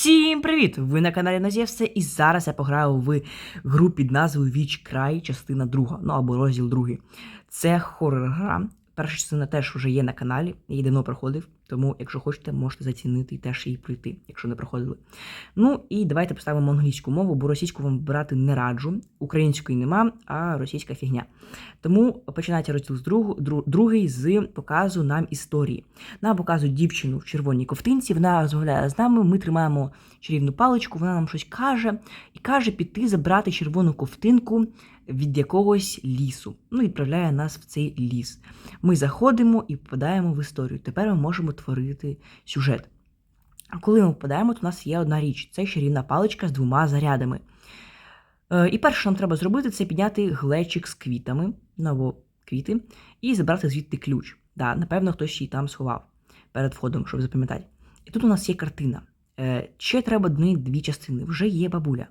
Всім привіт! Ви на каналі Назєвсе, і зараз я пограю в гру під назвою Віч Край, частина друга, ну або розділ другий. Це хоррор-гра. Перша частина теж вже є на каналі, я її давно проходив, тому, якщо хочете, можете зацінити і теж її пройти, якщо не проходили. Ну і давайте поставимо англійську мову, бо російську вам брати не раджу. Української нема, а російська фігня. Тому починається розділ з другу, дру- другий з показу нам історії. Нам показують дівчину в червоній ковтинці, вона розмовляє з нами, ми тримаємо чарівну паличку, вона нам щось каже і каже піти забрати червону ковтинку від якогось лісу. Ну, відправляє нас в цей ліс. Ми заходимо і попадаємо в історію. Тепер ми можемо творити сюжет. А коли ми попадаємо, то у нас є одна річ: це чарівна паличка з двома зарядами. Е, і перше, що нам треба зробити, це підняти глечик з квітами, ну або квіти, і забрати звідти ключ. Да, напевно, хтось її там сховав перед входом, щоб запам'ятати. І тут у нас є картина. Е, Ще треба до неї дві частини. Вже є бабуля.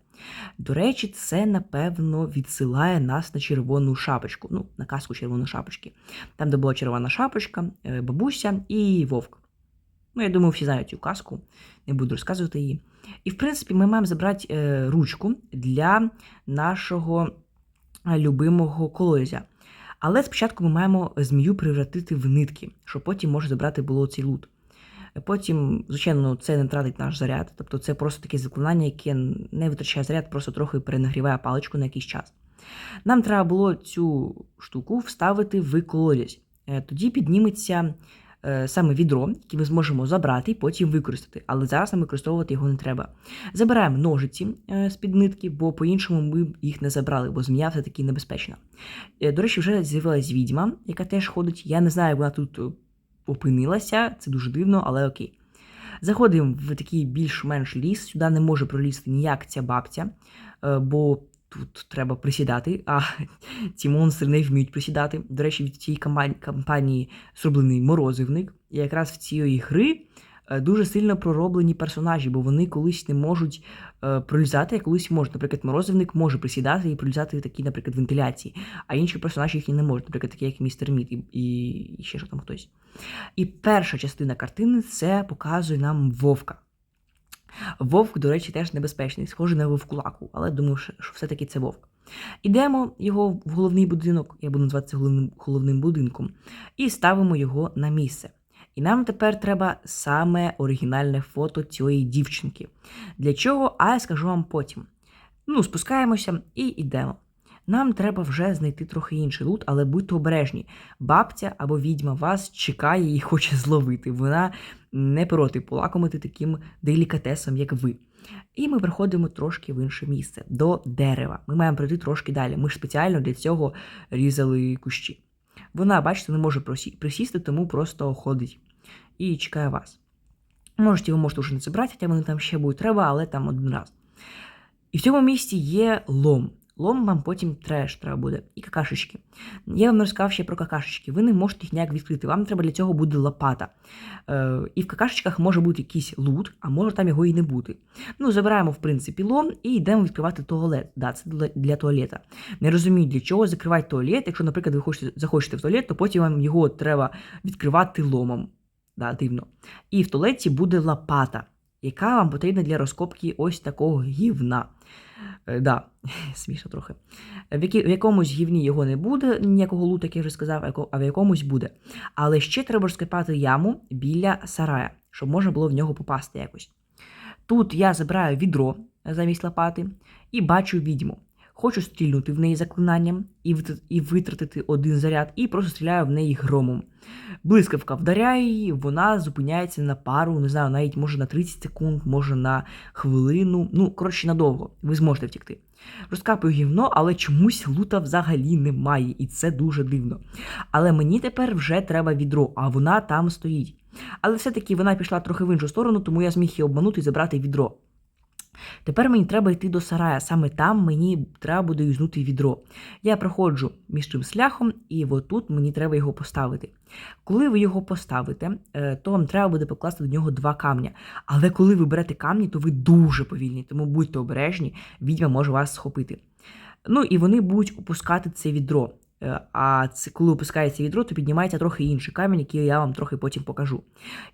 До речі, це, напевно, відсилає нас на червону шапочку. Ну, на казку червоної шапочки. Там, де була червона шапочка, е, бабуся і вовк. Ну, я думаю, всі знають цю казку, не буду розказувати її. І, в принципі, ми маємо забрати е, ручку для нашого е, любимого колозя. Але спочатку ми маємо змію превратити в нитки, щоб потім може забрати було цей лут. Потім, звичайно, це не тратить наш заряд, тобто це просто таке заклинання, яке не витрачає заряд, просто трохи перенагріває паличку на якийсь час. Нам треба було цю штуку вставити в колодязь. Е, Тоді підніметься е, саме відро, яке ми зможемо забрати і потім використати. Але зараз нам використовувати його не треба. Забираємо ножиці е, з-під нитки, бо по-іншому ми їх не забрали, бо змія все-таки небезпечна. До речі, вже з'явилась відьма, яка теж ходить. Я не знаю, як вона тут опинилася, це дуже дивно, але окей. Заходимо в такий більш-менш ліс. Сюди не може пролізти ніяк ця бабця, е, бо тут треба присідати, а ці монстри не вміють присідати. До речі, від цієї кампанії, зроблений морозивник. І якраз в цієї гри дуже сильно пророблені персонажі, бо вони колись не можуть е, пролізати, а колись можуть. Наприклад, морозивник може присідати і пролізати такі, наприклад, вентиляції, а інші персонажі їх не можуть, наприклад, такі як містер Мід і, і, ще що там хтось. І перша частина картини це показує нам вовка. Вовк, до речі, теж небезпечний, схожий на вовкулаку, але думаю, що все-таки це вовк. Ідемо його в головний будинок, я буду називати це головним, головним будинком, і ставимо його на місце. І нам тепер треба саме оригінальне фото цієї дівчинки. Для чого? А я скажу вам потім. Ну, спускаємося і йдемо. Нам треба вже знайти трохи інший лут, але будьте обережні. Бабця або відьма вас чекає і хоче зловити. Вона не проти полакомити таким делікатесом, як ви. І ми приходимо трошки в інше місце до дерева. Ми маємо пройти трошки далі. Ми ж спеціально для цього різали кущі. Вона, бачите, не може присісти, тому просто ходить і чекає вас. Можете, ви можете вже не забрати, хоча вони там ще будуть треба, але там один раз. І в цьому місці є лом. Лом вам потім треш треба буде. І какашечки. Я вам розказав ще про какашечки. Ви не можете їх ніяк відкрити. Вам треба для цього буде лопата. Е, і в какашечках може бути якийсь лут, а може там його і не бути. Ну, забираємо, в принципі, лом і йдемо відкривати туалет. Да, це для, туалета. Не розумію, для чого закривати туалет. Якщо, наприклад, ви хочете, захочете в туалет, то потім вам його треба відкривати ломом. Да, дивно. І в туалеті буде лопата, яка вам потрібна для розкопки ось такого гівна. Е, да, смішно трохи. В, які, в якомусь гівні його не буде, ніякого лута, як я вже сказав, а в якомусь буде. Але ще треба розкопати яму біля сарая, щоб можна було в нього попасти якось. Тут я забираю відро замість лопати і бачу відьму. Хочу стрільнути в неї заклинанням і витратити один заряд, і просто стріляю в неї громом. Блискавка вдаряє її, вона зупиняється на пару, не знаю, навіть може на 30 секунд, може на хвилину. Ну, коротше, надовго. Ви зможете втікти. Розкапую гівно, але чомусь лута взагалі немає, і це дуже дивно. Але мені тепер вже треба відро, а вона там стоїть. Але все-таки вона пішла трохи в іншу сторону, тому я зміг її обманути і забрати відро. Тепер мені треба йти до сарая, саме там мені треба буде юзнути відро. Я проходжу між цим шляхом, і отут мені треба його поставити. Коли ви його поставите, е, то вам треба буде покласти до нього два камня. Але коли ви берете камні, то ви дуже повільні, тому будьте обережні, відьма може вас схопити. Ну і вони будуть опускати це відро. Е, А коли опускається відро, то піднімається трохи інший камінь, який я вам трохи потім покажу.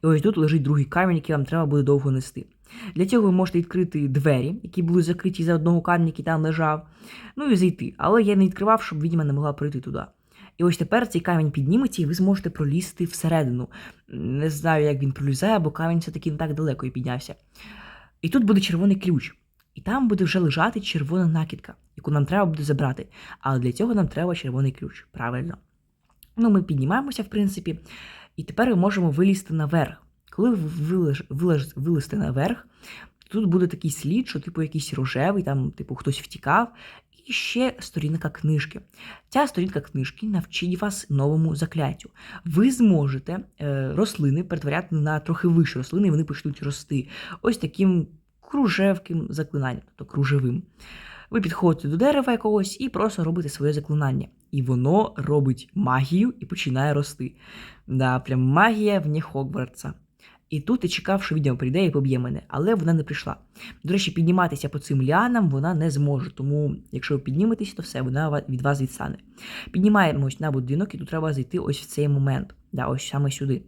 І ось тут лежить другий камінь, який вам треба буде довго нести. Для цього ви можете відкрити двері, які були закриті за одного камня, який там лежав, ну і зайти. Але я не відкривав, щоб відьма не могла пройти туди. І ось тепер цей камінь підніметься, і ви зможете пролізти всередину. Не знаю, як він пролізає, бо камінь все-таки не так далеко і піднявся. І тут буде червоний ключ. І там буде вже лежати червона накидка, яку нам треба буде забрати. Але для цього нам треба червоний ключ. Правильно. Ну, ми піднімаємося, в принципі, і тепер ми можемо вилізти наверх. Коли ви вилезте наверх, тут буде такий слід, що типу якийсь рожевий, там, типу, хтось втікав, і ще сторінка книжки. Ця сторінка книжки навчить вас новому закляттю. Ви зможете е, рослини перетворяти на трохи вищі рослини, і вони почнуть рости. Ось таким кружевким заклинанням, тобто кружевим. Ви підходите до дерева якогось і просто робите своє заклинання. І воно робить магію і починає рости. Да, прям магія вне Хогвартса. І тут я чекав, що відьма прийде і поб'є мене, але вона не прийшла. До речі, підніматися по цим ліанам вона не зможе, тому якщо ви підніметесь, то все, вона від вас відстане. Піднімаємось на будинок, і тут треба зайти ось в цей момент. Да, ось саме сюди.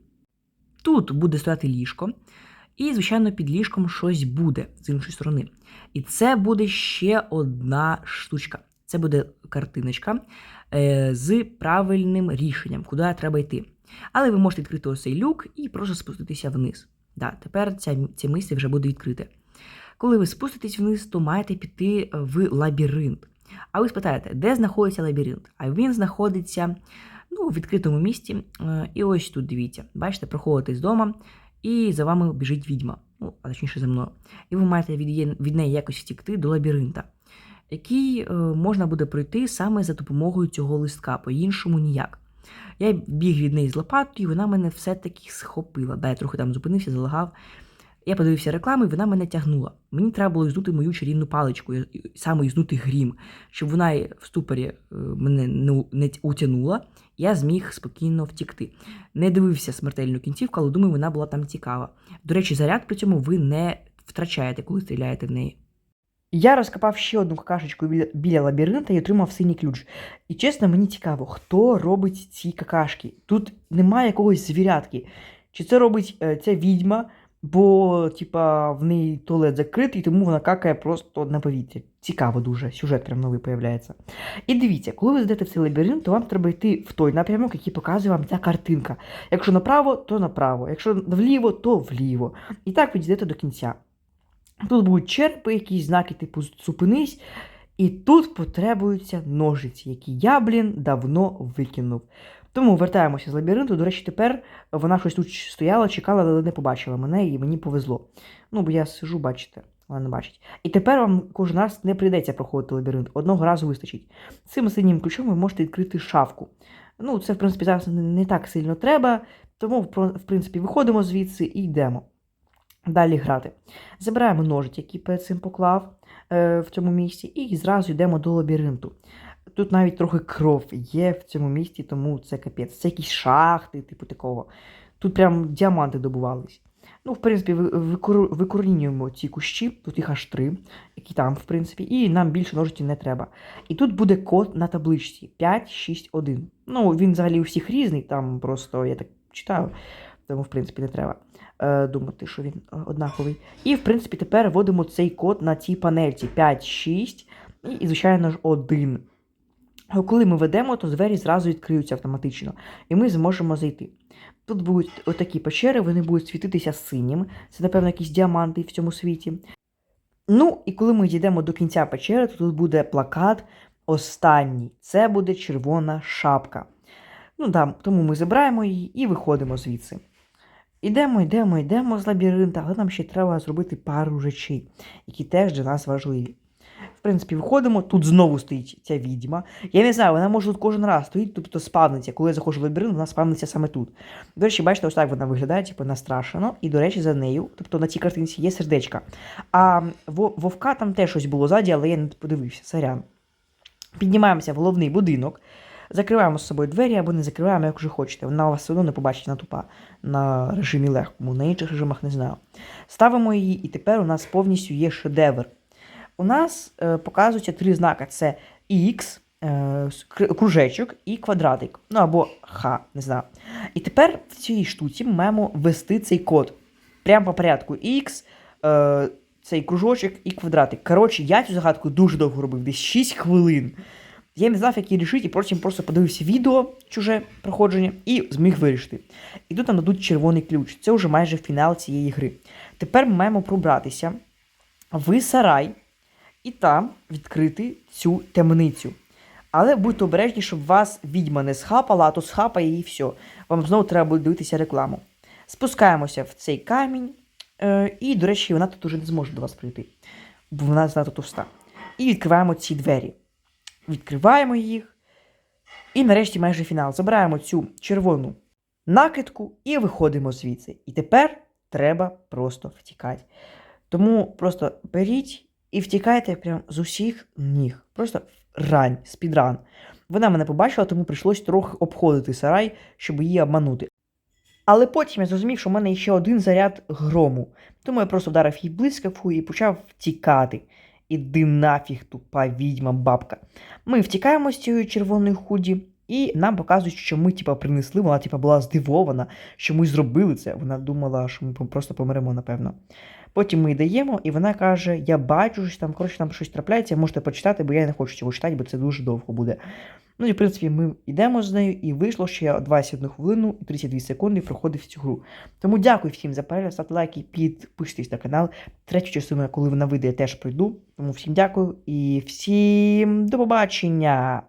Тут буде стояти ліжко, і, звичайно, під ліжком щось буде з іншої сторони. І це буде ще одна штучка. Це буде картиночка е, з правильним рішенням, куди треба йти. Але ви можете відкрити ось цей люк і просто спуститися вниз. Да, тепер ця, це місце вже буде відкрите. Коли ви спуститесь вниз, то маєте піти в лабіринт. А ви спитаєте, де знаходиться лабіринт? А він знаходиться ну, в відкритому місті. Е, І ось тут дивіться. Бачите, проходите з дому, і за вами біжить відьма. Ну, а точніше за мною. І ви маєте від, від неї якось втікти до лабіринта, який е, можна буде пройти саме за допомогою цього листка, по-іншому ніяк. Я біг від неї з лопатою, і вона мене все-таки схопила. Да, я трохи там зупинився, залагав. Я подивився рекламу, і вона мене тягнула. Мені треба було юзнути мою чарівну паличку, саме юзнути грім, щоб вона в ступорі е, мене не, утягнула, я зміг спокійно втікти. Не дивився смертельну кінцівку, але думаю, вона була там цікава. До речі, заряд при цьому ви не втрачаєте, коли стріляєте в неї. Я розкопав ще одну какашечку біля, біля лабіринта і отримав синій ключ. І чесно, мені цікаво, хто робить ці какашки. Тут немає якогось звірятки. Чи це робить е, ця відьма, бо, типа, в неї туалет закритий, тому вона какає просто на повітря. Цікаво дуже, сюжет прям новий появляється. І дивіться, коли ви зайдете в цей лабіринт, то вам треба йти в той напрямок, який показує вам ця картинка. Якщо направо, то направо. Якщо вліво, то вліво. І так ви дійдете до кінця. Тут будуть черпи, якісь знаки, типу зупинись. І тут потребуються ножиці, які я, блін, давно викинув. Тому вертаємося з лабіринту. До речі, тепер вона щось тут стояла, чекала, але не побачила мене, і мені повезло. Ну, бо я сижу, бачите, вона не бачить. І тепер вам кожен раз не прийдеться проходити лабіринт. Одного разу вистачить. Цим синім ключом ви можете відкрити шафку. Ну, це, в принципі, зараз не- так сильно треба, тому, в принципі, виходимо звідси і йдемо далі грати. Забираємо ножиці, які перед цим поклав е, в цьому місці, і зразу йдемо до лабіринту. Тут навіть трохи кров є в цьому місці, тому це капець. Це якісь шахти, типу такого. Тут прям діаманти добувались. Ну, в принципі, ви- викорінюємо ці кущі, тут їх аж три, які там, в принципі, і нам більше ножиці не треба. І тут буде код на табличці 561. Ну, він взагалі у всіх різний, там просто я так читаю, тому, в принципі, не треба е, думати, що він е, однаковий. І, в принципі, тепер вводимо цей код на цій панельці 5, 6 і, і, звичайно ж, 1. Коли ми ведемо, то двері зразу відкриються автоматично, і ми зможемо зайти. Тут будуть отакі печери, вони будуть світитися синім. Це, напевно, якісь діаманти в цьому світі. Ну, і коли ми дійдемо до кінця печери, то тут буде плакат останній. Це буде червона шапка. Ну да, тому ми забираємо її і виходимо звідси. Ідемо, йдемо, йдемо з лабіринта, але нам ще треба зробити пару речей, які теж для нас важливі. В принципі, виходимо, тут знову стоїть ця відьма. Я не знаю, вона може тут кожен раз стоїть, тобто спавниться. Коли я заходжу в лабіринт, вона спавниться саме тут. До речі, бачите, ось так вона виглядає, типу настрашено. І, до речі, за нею, тобто на цій картинці є сердечка. А вовка там теж щось було ззаді, але я не подивився, сорян. Піднімаємося в головний будинок, закриваємо з собою двері або не закриваємо, як вже хочете. Вона вас все одно не побачить на тупа на режимі легкому, на інших режимах не знаю. Ставимо її, і тепер у нас повністю є шедевр. У нас е, показуються три знаки: це X, е, кружечок і квадратик. Ну або Х, не знаю. І тепер в цій штуці ми маємо ввести цей код. Прямо по порядку X, е, цей кружочок і квадратик. Коротше, я цю загадку дуже довго робив, десь 6 хвилин. Я не знав, як її рішити, і потім просто подивився відео чуже проходження і зміг вирішити. І тут нам дадуть червоний ключ. Це вже майже фінал цієї гри. Тепер ми маємо пробратися в сарай і там відкрити цю темницю. Але будьте обережні, щоб вас відьма не схапала, а то схапає і все. Вам знову треба буде дивитися рекламу. Спускаємося в цей камінь, е, і, до речі, вона тут уже не зможе до вас прийти, бо вона занадто товста. І відкриваємо ці двері. Відкриваємо їх. І нарешті майже фінал. Забираємо цю червону накидку і виходимо звідси. І тепер треба просто втікати. Тому просто беріть і втікайте прям з усіх ніг. Просто рань, спідран. Вона мене побачила, тому прийшлось трохи обходити сарай, щоб її обманути. Але потім я зрозумів, що в мене ще один заряд грому. Тому я просто вдарив її блискавку і почав втікати. Іди нафіг, тупа відьма бабка. Ми втікаємо з цієї червоної худі, і нам показують, що ми, типа, принесли. Вона, типа, була здивована, що ми зробили це. Вона думала, що ми просто помремо, напевно. Потім ми даємо, і вона каже: Я бачу, що там, коротше, там щось трапляється, можете почитати, бо я не хочу цього читати, бо це дуже довго буде. Ну і в принципі ми йдемо з нею, і вийшло, що я 21 хвилину і 32 секунди проходив цю гру. Тому дякую всім за перегляд, ставте лайки, підписуйтесь на канал. Третю частину, коли вона вийде, я теж пройду. Тому всім дякую і всім до побачення!